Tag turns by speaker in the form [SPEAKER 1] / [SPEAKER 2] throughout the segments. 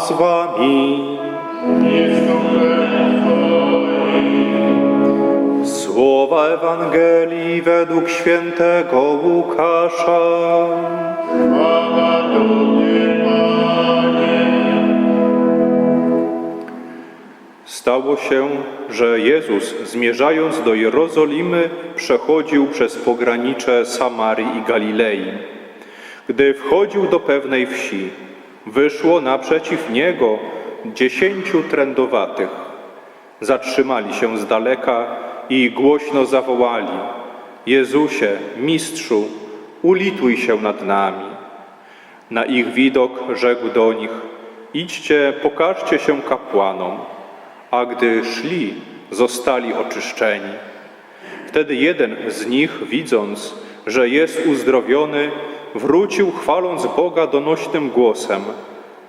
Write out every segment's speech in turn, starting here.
[SPEAKER 1] z wami. Słowa Ewangelii według świętego Łukasza. Stało się, że Jezus zmierzając do Jerozolimy przechodził przez pogranicze Samarii i Galilei. Gdy wchodził do pewnej wsi, wyszło naprzeciw niego dziesięciu trędowatych. Zatrzymali się z daleka i głośno zawołali: Jezusie, mistrzu, ulituj się nad nami. Na ich widok rzekł do nich: Idźcie, pokażcie się kapłanom. A gdy szli, zostali oczyszczeni. Wtedy jeden z nich, widząc, że jest uzdrowiony, wrócił chwaląc Boga donośnym głosem.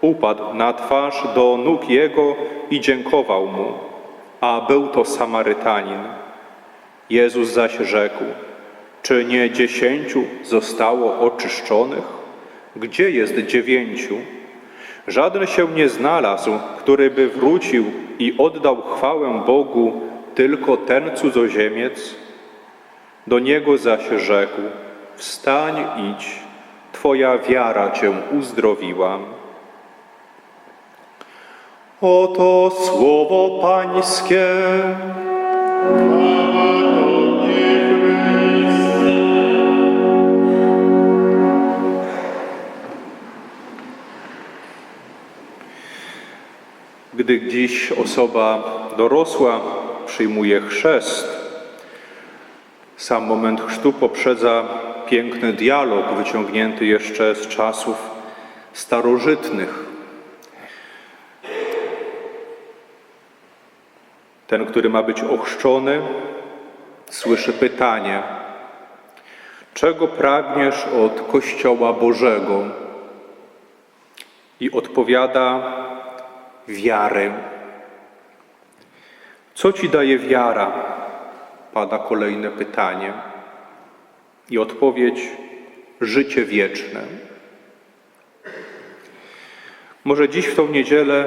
[SPEAKER 1] Upadł na twarz do nóg Jego i dziękował Mu, a był to Samarytanin. Jezus zaś rzekł, czy nie dziesięciu zostało oczyszczonych? Gdzie jest dziewięciu? Żaden się nie znalazł, który by wrócił i oddał chwałę Bogu, tylko ten cudzoziemiec. Do niego zaś rzekł: Wstań, idź, Twoja wiara cię uzdrowiła. Oto słowo Pańskie. Gdy dziś osoba dorosła przyjmuje chrzest, sam moment chrztu poprzedza piękny dialog wyciągnięty jeszcze z czasów starożytnych. Ten, który ma być ochrzczony, słyszy pytanie: Czego pragniesz od Kościoła Bożego? I odpowiada: Wiary. Co ci daje wiara? Pada kolejne pytanie. I odpowiedź: życie wieczne. Może dziś w tą niedzielę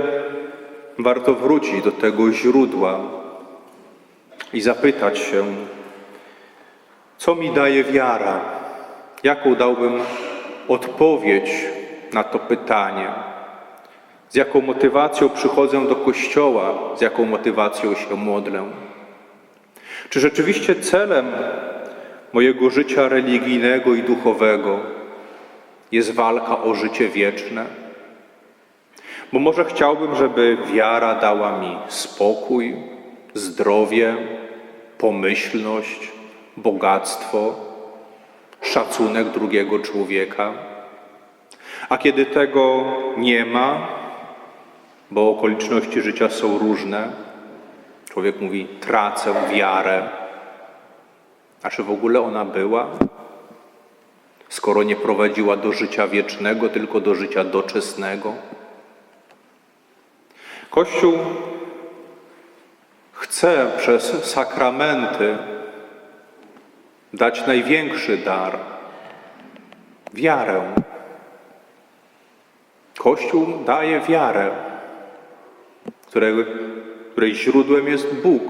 [SPEAKER 1] warto wrócić do tego źródła i zapytać się, co mi daje wiara? Jaką dałbym odpowiedź na to pytanie? Z jaką motywacją przychodzę do kościoła, z jaką motywacją się modlę? Czy rzeczywiście celem mojego życia religijnego i duchowego jest walka o życie wieczne? Bo może chciałbym, żeby wiara dała mi spokój, zdrowie, pomyślność, bogactwo, szacunek drugiego człowieka. A kiedy tego nie ma, bo okoliczności życia są różne, człowiek mówi: tracę wiarę. A czy w ogóle ona była? Skoro nie prowadziła do życia wiecznego, tylko do życia doczesnego. Kościół chce przez sakramenty dać największy dar wiarę. Kościół daje wiarę, której, której źródłem jest Bóg.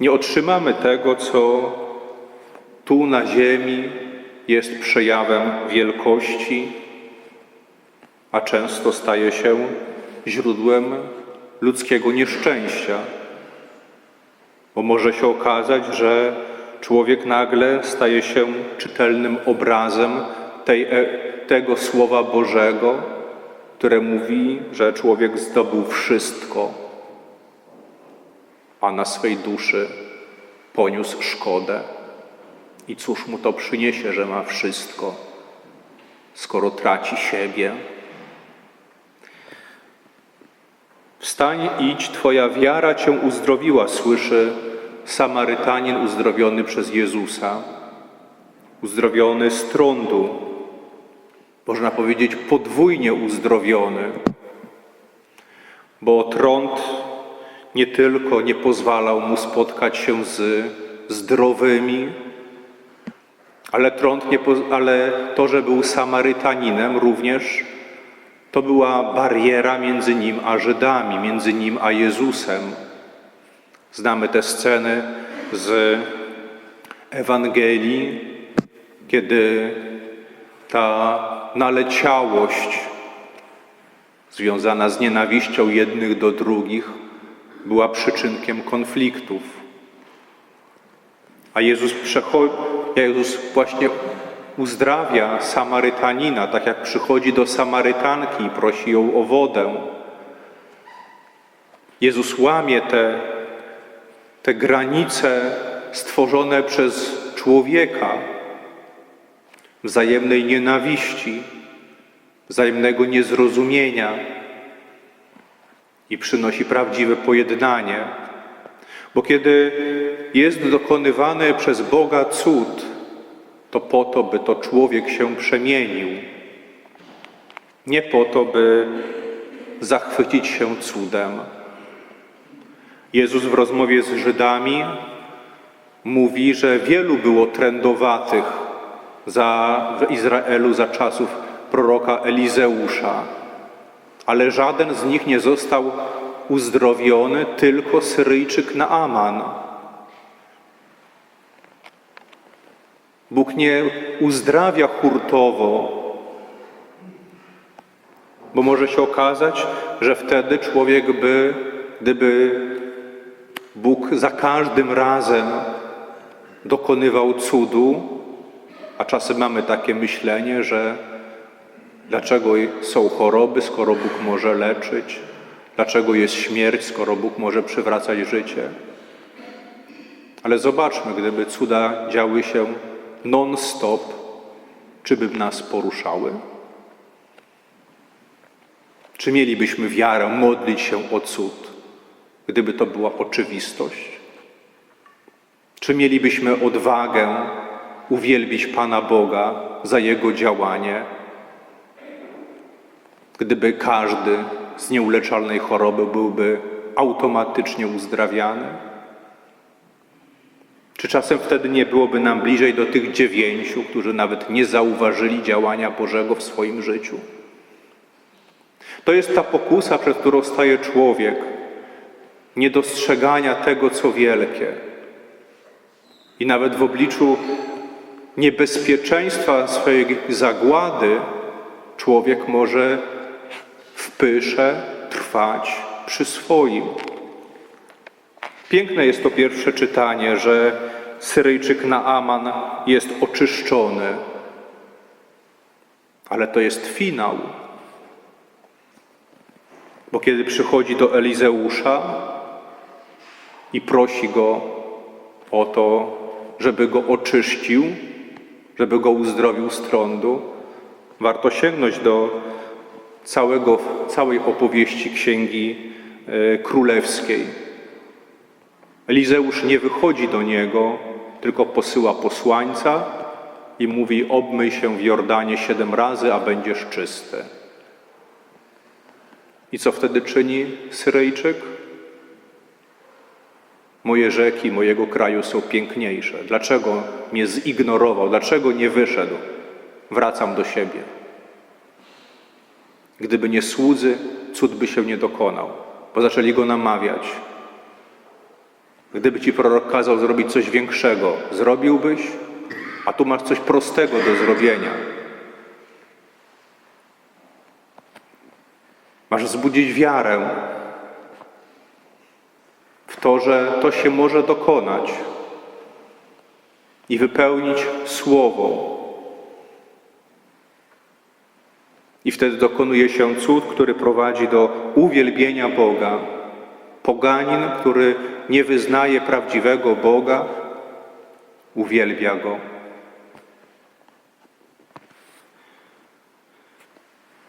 [SPEAKER 1] Nie otrzymamy tego, co tu na ziemi jest przejawem wielkości, a często staje się źródłem ludzkiego nieszczęścia. Bo może się okazać, że człowiek nagle staje się czytelnym obrazem tej, e, tego Słowa Bożego, które mówi, że człowiek zdobył wszystko, a na swej duszy poniósł szkodę. I cóż mu to przyniesie, że ma wszystko, skoro traci siebie? Wstań, idź, Twoja wiara Cię uzdrowiła, słyszy Samarytanin uzdrowiony przez Jezusa. Uzdrowiony z trądu, można powiedzieć podwójnie uzdrowiony, bo trąd nie tylko nie pozwalał mu spotkać się z zdrowymi, ale, trąd nie, ale to, że był Samarytaninem również to była bariera między nim a Żydami, między nim a Jezusem. Znamy te sceny z Ewangelii, kiedy ta naleciałość związana z nienawiścią jednych do drugich była przyczynkiem konfliktów. A Jezus, Jezus właśnie uzdrawia Samarytanina, tak jak przychodzi do Samarytanki i prosi ją o wodę. Jezus łamie te, te granice stworzone przez człowieka, wzajemnej nienawiści, wzajemnego niezrozumienia i przynosi prawdziwe pojednanie. Bo kiedy jest dokonywany przez Boga cud, to po to, by to człowiek się przemienił. Nie po to, by zachwycić się cudem. Jezus w rozmowie z Żydami mówi, że wielu było trędowatych za, w Izraelu za czasów proroka Elizeusza, ale żaden z nich nie został uzdrowiony, tylko Syryjczyk Naaman. Bóg nie uzdrawia hurtowo, bo może się okazać, że wtedy człowiek by, gdyby Bóg za każdym razem dokonywał cudu, a czasem mamy takie myślenie, że dlaczego są choroby, skoro Bóg może leczyć, dlaczego jest śmierć, skoro Bóg może przywracać życie. Ale zobaczmy, gdyby cuda działy się non-stop, czy by nas poruszały? Czy mielibyśmy wiarę modlić się o cud, gdyby to była oczywistość? Czy mielibyśmy odwagę uwielbić Pana Boga za Jego działanie, gdyby każdy z nieuleczalnej choroby byłby automatycznie uzdrawiany? Czy czasem wtedy nie byłoby nam bliżej do tych dziewięciu, którzy nawet nie zauważyli działania Bożego w swoim życiu? To jest ta pokusa, przed którą staje człowiek, niedostrzegania tego, co wielkie. I nawet w obliczu niebezpieczeństwa swojej zagłady człowiek może w pysze trwać przy swoim. Piękne jest to pierwsze czytanie, że Syryjczyk Naaman jest oczyszczony, ale to jest finał. Bo kiedy przychodzi do Elizeusza i prosi go o to, żeby go oczyścił, żeby go uzdrowił z trądu, warto sięgnąć do całego, całej opowieści Księgi e, Królewskiej. Elizeusz nie wychodzi do niego, tylko posyła posłańca i mówi: Obmyj się w Jordanie siedem razy, a będziesz czysty. I co wtedy czyni Syryjczyk? Moje rzeki mojego kraju są piękniejsze. Dlaczego mnie zignorował? Dlaczego nie wyszedł? Wracam do siebie. Gdyby nie słudzy, cud by się nie dokonał, bo zaczęli go namawiać. Gdyby ci prorok kazał zrobić coś większego, zrobiłbyś, a tu masz coś prostego do zrobienia. Masz wzbudzić wiarę to, że to się może dokonać i wypełnić słowo. I wtedy dokonuje się cud, który prowadzi do uwielbienia Boga. Poganin, który nie wyznaje prawdziwego Boga, uwielbia Go.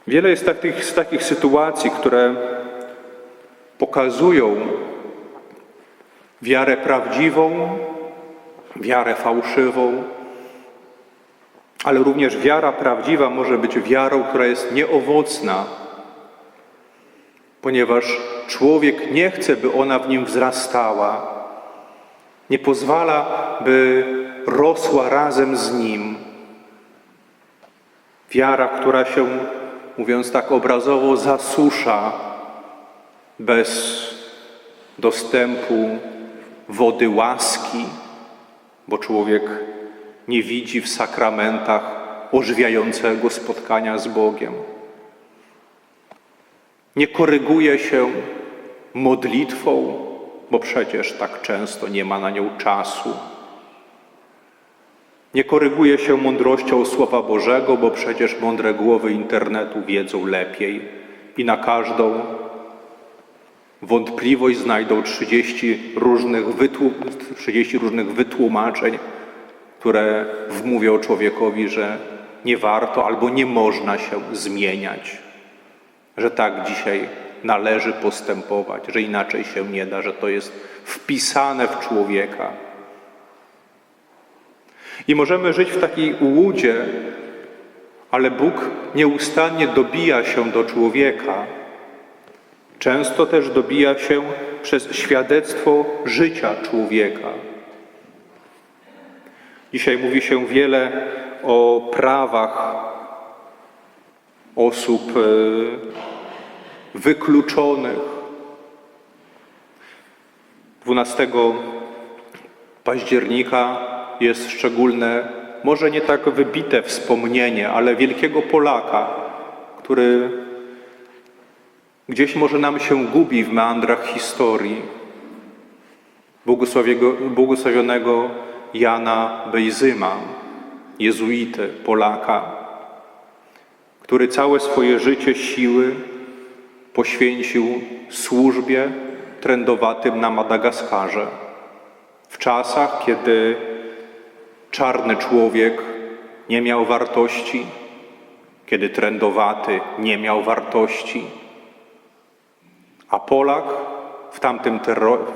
[SPEAKER 1] Wiele jest takich, takich sytuacji, które pokazują wiarę prawdziwą, wiarę fałszywą, ale również wiara prawdziwa może być wiarą, która jest nieowocna, ponieważ człowiek nie chce, by ona w nim wzrastała, nie pozwala, by rosła razem z nim. Wiara, która się, mówiąc tak obrazowo, zasusza bez dostępu wody łaski, bo człowiek nie widzi w sakramentach ożywiającego spotkania z Bogiem. Nie koryguje się modlitwą, bo przecież tak często nie ma na nią czasu. Nie koryguje się mądrością Słowa Bożego, bo przecież mądre głowy internetu wiedzą lepiej i na każdą wątpliwość znajdą 30 różnych, wytłu- 30 różnych wytłumaczeń, które wmówią człowiekowi, że nie warto albo nie można się zmieniać, że tak dzisiaj należy postępować, że inaczej się nie da, że to jest wpisane w człowieka. I możemy żyć w takiej ułudzie, ale Bóg nieustannie dobija się do człowieka. Często też dobija się przez świadectwo życia człowieka. Dzisiaj mówi się wiele o prawach osób e, wykluczonych. 12 października jest szczególne, może nie tak wybite wspomnienie, ale wielkiego Polaka, który gdzieś może nam się gubi w meandrach historii. Błogosławionego Jana Bejzyma, jezuity, Polaka, który całe swoje życie siły poświęcił służbie trędowatym na Madagaskarze. W czasach, kiedy czarny człowiek nie miał wartości, kiedy trędowaty nie miał wartości, a Polak w tamtym,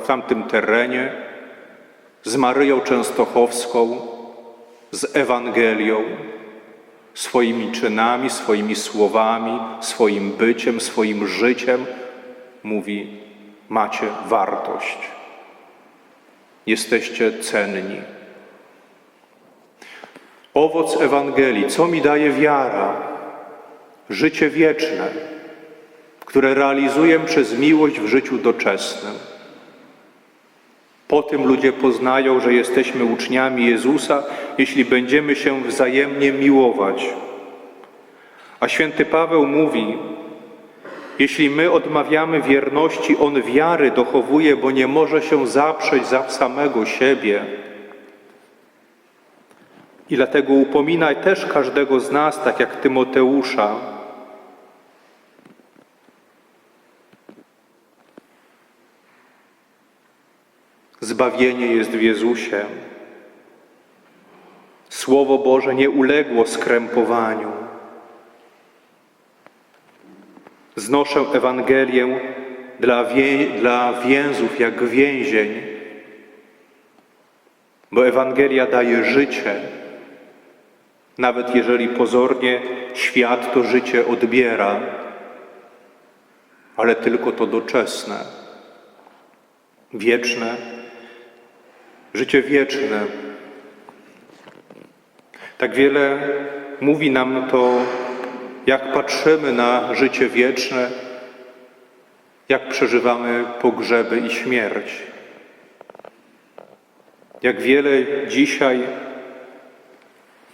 [SPEAKER 1] w tamtym terenie z Maryją Częstochowską, z Ewangelią, swoimi czynami, swoimi słowami, swoim byciem, swoim życiem mówi: Macie wartość, jesteście cenni. Owoc Ewangelii, co mi daje wiara? Życie wieczne, które realizuję przez miłość w życiu doczesnym. Po tym ludzie poznają, że jesteśmy uczniami Jezusa, jeśli będziemy się wzajemnie miłować. A święty Paweł mówi: Jeśli my odmawiamy wierności, on wiary dochowuje, bo nie może się zaprzeć za samego siebie. I dlatego upominaj też każdego z nas, tak jak Tymoteusza, Zbawienie jest w Jezusie. Słowo Boże nie uległo skrępowaniu. Znoszę Ewangelię dla, wie, dla więzów jak więzień, bo Ewangelia daje życie, nawet jeżeli pozornie świat to życie odbiera, ale tylko to doczesne, wieczne, życie wieczne. Tak wiele mówi nam to, jak patrzymy na życie wieczne, jak przeżywamy pogrzeby i śmierć. Jak wiele dzisiaj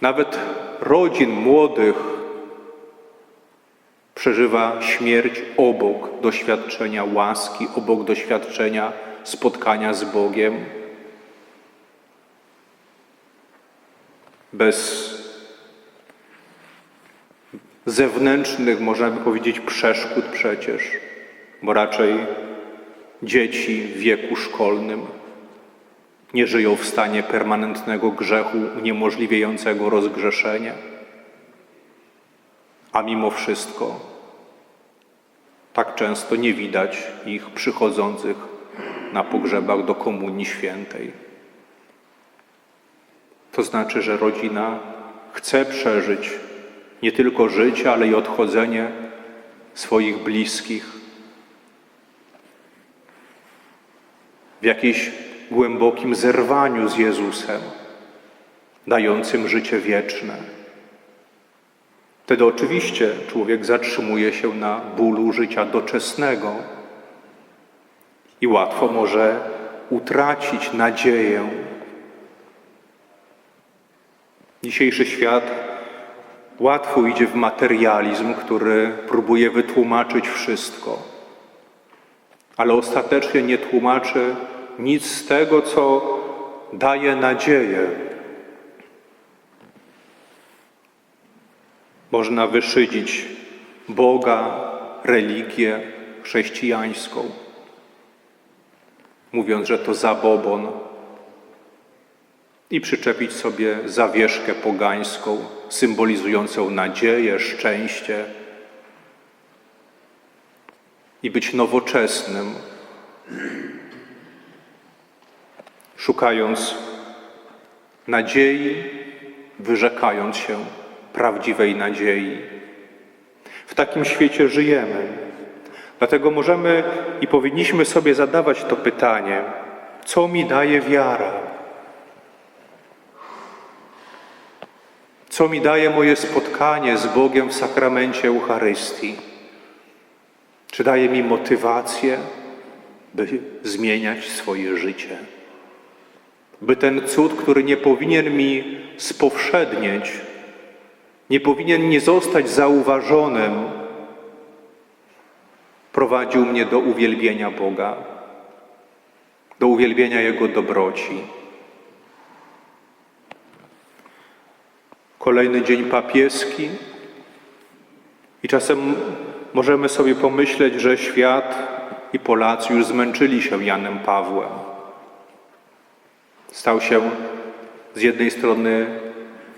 [SPEAKER 1] nawet rodzin młodych przeżywa śmierć obok doświadczenia łaski, obok doświadczenia spotkania z Bogiem. Bez zewnętrznych, można by powiedzieć, przeszkód przecież, bo raczej dzieci w wieku szkolnym nie żyją w stanie permanentnego grzechu uniemożliwiającego rozgrzeszenie. A mimo wszystko tak często nie widać ich przychodzących na pogrzebach do Komunii Świętej. To znaczy, że rodzina chce przeżyć nie tylko życie, ale i odchodzenie swoich bliskich w jakimś głębokim zerwaniu z Jezusem, dającym życie wieczne. Wtedy oczywiście człowiek zatrzymuje się na bólu życia doczesnego i łatwo może utracić nadzieję. Dzisiejszy świat łatwo idzie w materializm, który próbuje wytłumaczyć wszystko, ale ostatecznie nie tłumaczy nic z tego, co daje nadzieję. Można wyszydzić Boga, religię chrześcijańską, mówiąc, że to zabobon, i przyczepić sobie zawieszkę pogańską, symbolizującą nadzieję, szczęście, i być nowoczesnym, szukając nadziei, wyrzekając się prawdziwej nadziei. W takim świecie żyjemy. Dlatego możemy i powinniśmy sobie zadawać to pytanie: co mi daje wiara? Co mi daje moje spotkanie z Bogiem w sakramencie Eucharystii? Czy daje mi motywację, by zmieniać swoje życie? By ten cud, który nie powinien mi spowszednieć, nie powinien nie zostać zauważonym, prowadził mnie do uwielbienia Boga, do uwielbienia Jego dobroci. Kolejny dzień papieski i czasem możemy sobie pomyśleć, że świat i Polacy już zmęczyli się Janem Pawłem. Stał się z jednej strony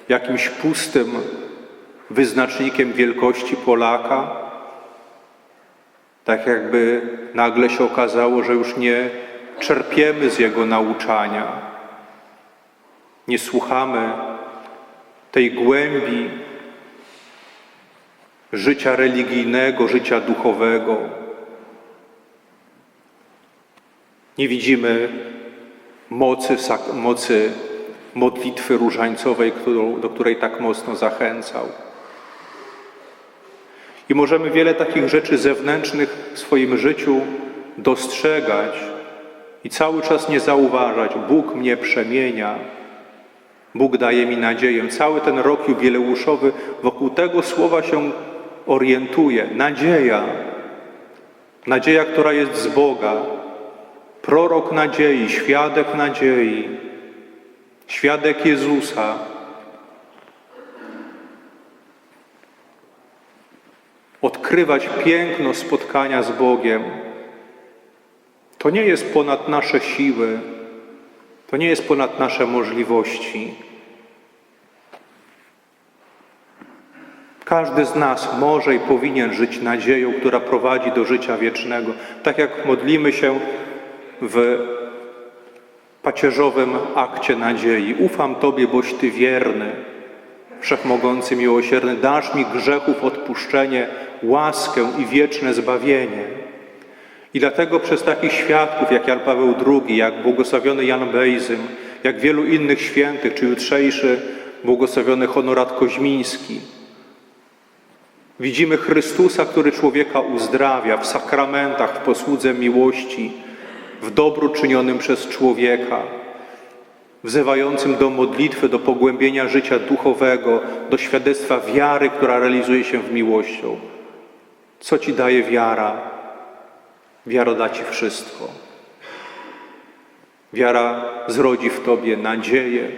[SPEAKER 1] jakimś pustym wyznacznikiem wielkości Polaka, tak jakby nagle się okazało, że już nie czerpiemy z jego nauczania, nie słuchamy tej głębi życia religijnego, życia duchowego. Nie widzimy mocy, mocy modlitwy różańcowej, do której tak mocno zachęcał. I możemy wiele takich rzeczy zewnętrznych w swoim życiu dostrzegać i cały czas nie zauważać. Bóg mnie przemienia, Bóg daje mi nadzieję. Cały ten rok jubileuszowy wokół tego słowa się orientuje. Nadzieja. Nadzieja, która jest z Boga. Prorok nadziei, świadek nadziei, świadek Jezusa. Odkrywać piękno spotkania z Bogiem. To nie jest ponad nasze siły, to nie jest ponad nasze możliwości. Każdy z nas może i powinien żyć nadzieją, która prowadzi do życia wiecznego. Tak jak modlimy się w pacierzowym akcie nadziei. Ufam Tobie, boś Ty wierny, wszechmogący, miłosierny, dasz mi grzechów odpuszczenie, łaskę i wieczne zbawienie. I dlatego przez takich świadków jak Jan Paweł II, jak błogosławiony Jan Bejzym, jak wielu innych świętych, czy jutrzejszy błogosławiony Honorat Koźmiński, widzimy Chrystusa, który człowieka uzdrawia w sakramentach, w posłudze miłości, w dobru czynionym przez człowieka, wzywającym do modlitwy, do pogłębienia życia duchowego, do świadectwa wiary, która realizuje się w miłością. Co ci daje wiara? Wiara da Ci wszystko. Wiara zrodzi w Tobie nadzieję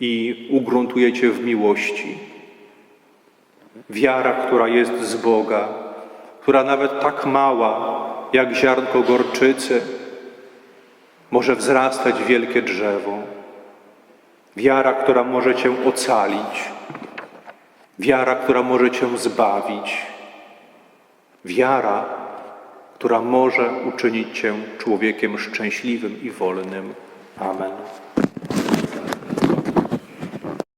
[SPEAKER 1] i ugruntuje Cię w miłości. Wiara, która jest z Boga, która nawet tak mała jak ziarnko gorczycy może wzrastać wielkie drzewo. Wiara, która może Cię ocalić. Wiara, która może Cię zbawić. Wiara, która może uczynić Cię człowiekiem szczęśliwym i wolnym. Amen.